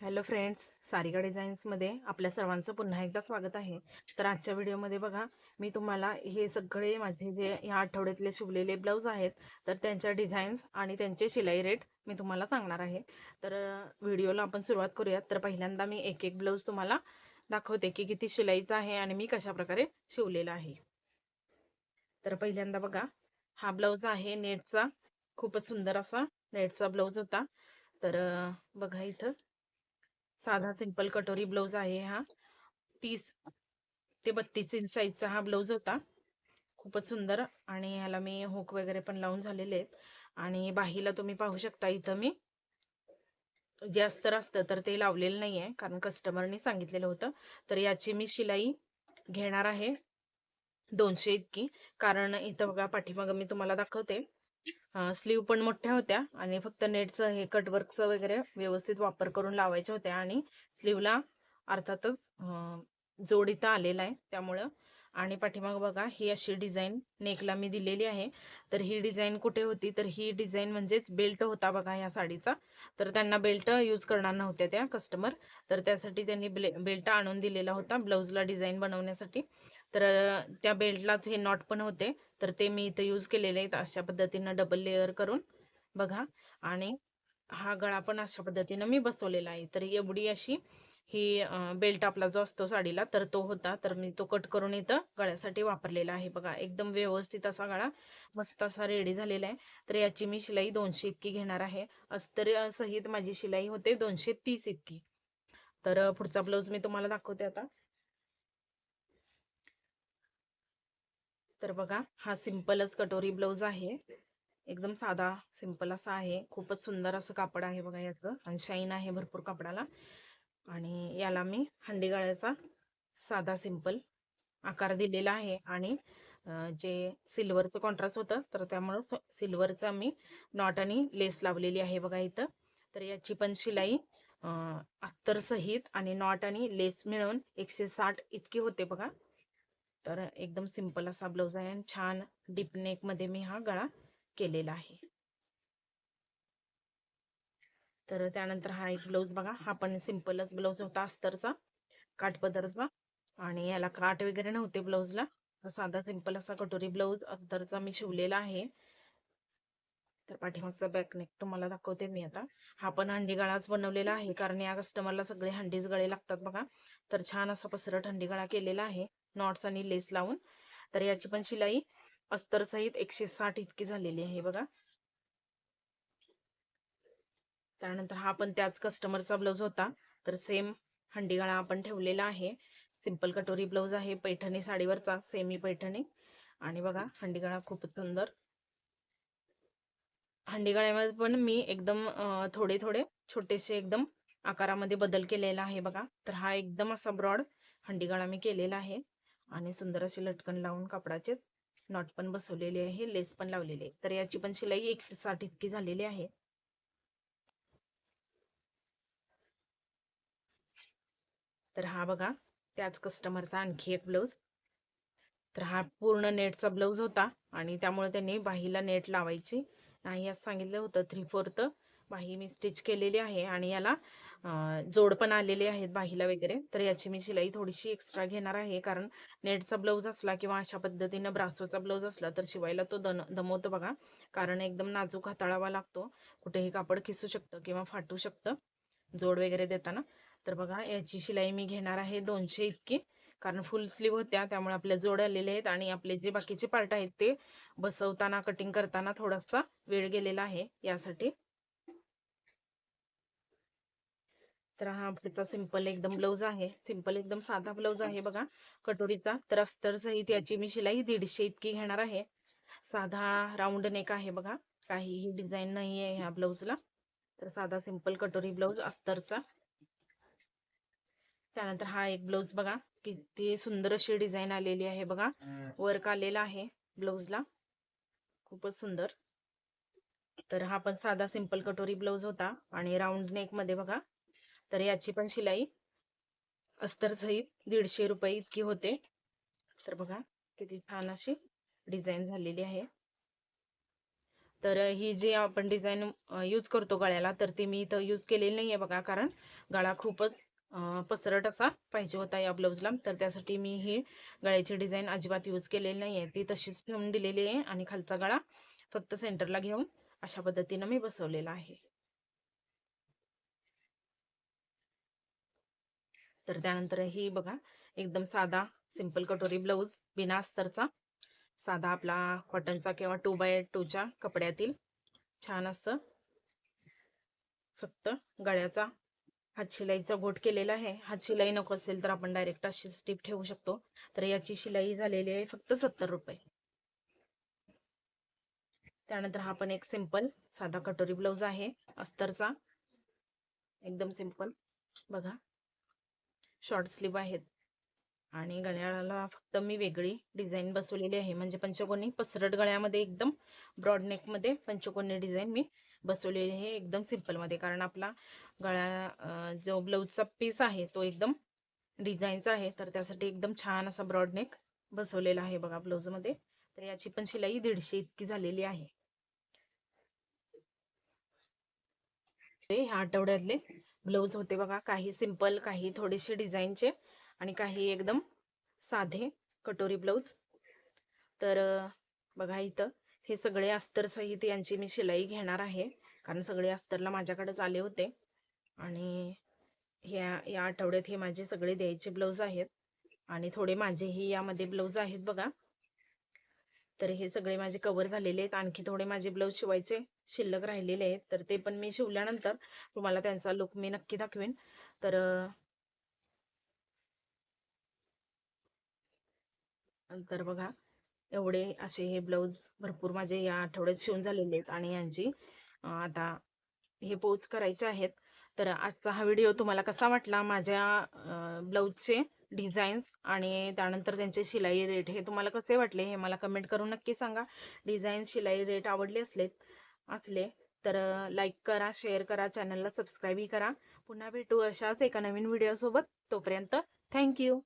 Hello friends Sarika डिझाईन्समध्ये आपल्या सर्वांचं पुन्हा एकदा स्वागत आहे. तर आजच्या व्हिडिओमध्ये बघा मी तुम्हाला हे सगळे माझे जे ह्या आठवड्यातले शिवलेले ब्लाऊज आहेत तर त्यांच्या डिझाईन्स आणि त्यांचे शिलाई रेट मी तुम्हाला सांगणार आहे. तर व्हिडिओला आपण सुरुवात करूयात. तर पहिल्यांदा मी एक एक ब्लाऊज तुम्हाला दाखवते की किती शिलाईचा आहे आणि मी कशा प्रकारे शिवलेला आहे. तर पहिल्यांदा बघा हा ब्लाऊज आहे नेटचा खूपच सुंदर असा नेटचा ब्लाऊज होता. तर बघा इथं साधा सिंपल कटोरी ब्लाऊज आहे हा. तीस ते बत्तीस इंच साईजचा हा ब्लाऊज होता. खूपच सुंदर आणि ह्याला मी हुक वगैरे पण लावून झालेले आहेत. आणि बाहीला तुम्ही पाहू शकता इथं मी. जे अस्तर असतं तर ते लावलेलं नाही आहे कारण कस्टमरनी सांगितलेलं होतं. तर याची मी शिलाई घेणार आहे दोनशे इतकी. कारण इथं बघा पाठीमागं मी तुम्हाला दाखवते. स्लीव पण मोठ्या होत्या आणि फक्त नेटचं हे कटवर्कचं वगैरे व्यवस्थित वापर करून लावायच्या होत्या आणि स्लीवला अर्थातच अं, आलेला आहे. त्यामुळं आणि पाठीमाग बघा ही अशी डिझाईन नेकला मी दिलेली आहे. तर ही डिझाईन कुठे होती? तर ही डिझाईन म्हणजेच बेल्ट होता बघा ह्या साडीचा. तर त्यांना बेल्ट यूज करणार नव्हत्या त्या कस्टमर तर त्यासाठी त्यांनी बेल्ट आणून दिलेला होता ब्लाऊजला डिझाईन बनवण्यासाठी. तर त्या बेल्टलाच हे नॉट पण होते. तर ते मी इथं यूज केलेले आहेत अशा पद्धतीनं डबल लेअर करून. बघा. आणि हा गळा पण अशा पद्धतीनं मी बसवलेला आहे. तर एवढी अशी ही बेल्ट आपला जो असतो साडीला तर तो होता. तर मी तो कट करून इथं गळ्यासाठी वापरलेला आहे. बघा एकदम व्यवस्थित असा गळा मस्त असा रेडी झालेला आहे. तर याची मी शिलाई दोनशे इतकी घेणार आहे. अस्तर सहित माझी शिलाई होते दोनशे तीस इतकी. तर पुढचा ब्लाऊज मी तुम्हाला दाखवते आता. तर बघा हा सिंपलच कटोरी ब्लाऊज आहे. एकदम साधा सिंपल असा आहे. खूपच सुंदर असं कापड आहे बघा याचं आणि शाईन आहे भरपूर कापडाला. आणि याला मी हंडी गाळ्याचा साधा सिंपल आकार दिलेला आहे. आणि जे सिल्वरचं कॉन्ट्रास्ट होतं तर त्यामुळं सिल्वरचा मी नॉट आणि लेस लावलेली आहे बघा इथं. तर याची पण शिलाई अत्तर अत्तरसहित आणि नॉट आणि लेस मिळून एकशे साठ इतकी होते बघा. तर एकदम सिंपल असा ब्लाऊज आहे आणि छान डीप नेकमध्ये मी हा गळा केलेला आहे. तर त्यानंतर हा एक ब्लाऊज बघा हा पण सिंपलच ब्लाऊज होता अस्तरचा काठपदरचा आणि याला काठ वगैरे नव्हते ब्लाऊजला. साधा सिंपल असा कटोरी ब्लाऊज अस्तरचा मी शिवलेला आहे. तर पाठीमागचा बॅक नेक तुम्हाला दाखवते मी आता. हा पण हंडी गळाच बनवलेला आहे कारण या कस्टमरला सगळे हंडीच गळे लागतात बघा. तर छान असा पसरट हंडी गळा केलेला आहे. नॉट्स आणि लेस लावून. तर याची पण शिलाई अस्तर सहित एकशे साठ इतकी झालेली आहे बघा. त्यानंतर हा पण त्याच कस्टमरचा ब्लाऊज होता. तर सेम हंडीगाळा आपण ठेवलेला आहे. सिंपल कटोरी ब्लाऊज आहे. पैठणी साडीवरचा सेमी पैठणी. आणि बघा हंडीगाळा खूपच सुंदर. हंडीगाळ्यामध्ये पण मी एकदम थोडे थोडे छोटेसे एकदम आकारामध्ये बदल केलेला आहे बघा. तर हा एकदम असा ब्रॉड हंडीगाळा मी केलेला आहे. आणि सुंदर अशी लटकन लावून कापडाचेच नॉट पण बसवलेले आहे लेस पण लावलेली आहे. तर याची पण शिलाई एकशे साठ इतकी झालेली आहे. तर हा बघा त्याच कस्टमरचा आणखी एक ब्लाऊज तर हा पूर्ण नेटचा ब्लाऊज होता आणि त्यामुळे त्यांनी बाहीला नेट लावायची. नाही असं सांगितलं होतं थ्री फोर्थ बाही मी स्टिच केलेली आहे आणि याला जोड पण आलेले आहेत बाहीला वगैरे. तर याची मी शिलाई थोडीशी एक्स्ट्रा घेणार आहे. कारण नेटचा ब्लाऊज असला किंवा अशा पद्धतीनं ब्रासोचा ब्लाऊज असला तर शिवायला तो दन दमवतो बघा. कारण एकदम नाजूक हाताळावा लागतो. कुठेही कापड खिसू शकतं किंवा फाटू शकतं. जोड वगैरे देताना. तर बघा याची शिलाई मी घेणार आहे दोनशे इतकी. कारण फुल स्लीव होत्या त्यामुळे आपले जोड आलेले आहेत. आणि आपले जे बाकीचे पार्ट आहेत ते बसवताना कटिंग करताना थोडासा वेळ गेलेला आहे यासाठी. तर हा पुढचा सिंपल एकदम ब्लाऊज आहे. सिंपल एकदम साधा ब्लाऊज आहे बघा. कटोरीचा. तर अस्तर सहित याची मी शिलाई दीडशे इतकी घेणार आहे. साधा राऊंड नेक आहे बघा. काहीही डिझाईन नाही आहे ह्या ब्लाऊजला. तर साधा सिंपल कटोरी ब्लाऊज अस्तरचा. त्यानंतर हा एक ब्लाऊज बघा. किती सुंदर अशी डिझाईन आलेली आहे बघा. वर्क आलेला आहे ब्लाऊजला. खूपच सुंदर. तर हा पण साधा सिंपल कटोरी ब्लाऊज होता. आणि राऊंड नेकमध्ये बघा. तर याची पण शिलाई अस्तर सहित दीडशे रुपये इतकी होते. तर बघा किती छान अशी डिझाईन झालेली आहे. तर ही जी आपण डिझाईन यूज करतो गळ्याला तर ती मी इथं यूज केलेली नाही आहे बघा कारण गळा खूपच पसरट असा पाहिजे होता या ब्लाऊजला. तर त्यासाठी मी ही गळ्याची डिझाईन अजिबात यूज केलेली नाही आहे ती तशीच ठेवून दिलेली आहे आणि खालचा गळा फक्त सेंटरला घेऊन अशा पद्धतीनं मी बसवलेला आहे. तर त्यानंतर ही बघा एकदम साधा सिंपल कटोरी ब्लाऊज बिना अस्तरचा. साधा आपला कॉटनचा किंवा टू बाय टूच्या कपड्यातील. छान असतं फक्त गळ्याचा हात शिलाईचा गोट केलेला आहे. हात शिलाई नको असेल तर आपण डायरेक्ट अशी स्टीप ठेवू शकतो. तर याची शिलाई झालेली आहे फक्त सत्तर रुपये. त्यानंतर हा पण एक सिंपल साधा कटोरी ब्लाऊज आहे. अस्तरचा. एकदम सिंपल बघा. शॉर्ट स्लीव आहेत. आणि गळ्याला फक्त मी वेगळी डिझाईन बसवलेली आहे. म्हणजे पंचकोनी पसरट गळ्यामध्ये एकदम ब्रॉड नेकमध्ये पंचकोनी डिझाईन मी बसवलेली आहे. एकदम सिम्पलमध्ये कारण आपला गळा जो ब्लाऊजचा पीस आहे तो एकदम डिझाईनचा आहे. तर त्यासाठी एकदम छान असा ब्रॉड नेक बसवलेला आहे बघा ब्लाऊजमध्ये. तर याची पण शिलाई दीडशे इतकी झालेली आहे. ते ह्या आठवड्यातले ब्लाऊज होते बघा काही सिंपल काही थोडेसे डिझाईनचे आणि काही एकदम साधे कटोरी ब्लाऊज. तर बघा इथं हे सगळे अस्तरसहित यांची मी शिलाई घेणार आहे कारण सगळे अस्तरला माझ्याकडेच आले होते. आणि ह्या या आठवड्यात हे माझे सगळे द्यायचे ब्लाऊज आहेत. आणि थोडे माझेही यामध्ये ब्लाऊज आहेत बघा. तर हे सगळे माझे कवर झालेले आहेत. आणखी थोडे माझे ब्लाऊज शिवायचे शिल्लक राहिलेले आहेत. तर ते पण मी शिवल्यानंतर तुम्हाला त्यांचा लुक मी नक्की दाखवेन. तर नंतर तर बघा एवढे असे हे ब्लाऊज भरपूर माझे या आठवड्यात शिवून झालेले आहेत. आणि यांची आता हे पोच करायचे आहेत. तर आजचा हा व्हिडिओ तुम्हाला कसा वाटला? माझ्या ब्लाऊजचे डिझाईन्स आणि त्यानंतर त्यांचे शिलाई रेट हे तुम्हाला कसे वाटले हे मला कमेंट करून नक्की सांगा. डिझाईन्स शिलाई रेट आवडले असलेत असले तर लाईक करा शेअर करा चॅनलला सबस्क्राईबही करा. पुन्हा भेटू अशाच एका नवीन व्हिडिओसोबत. तोपर्यंत थँक्यू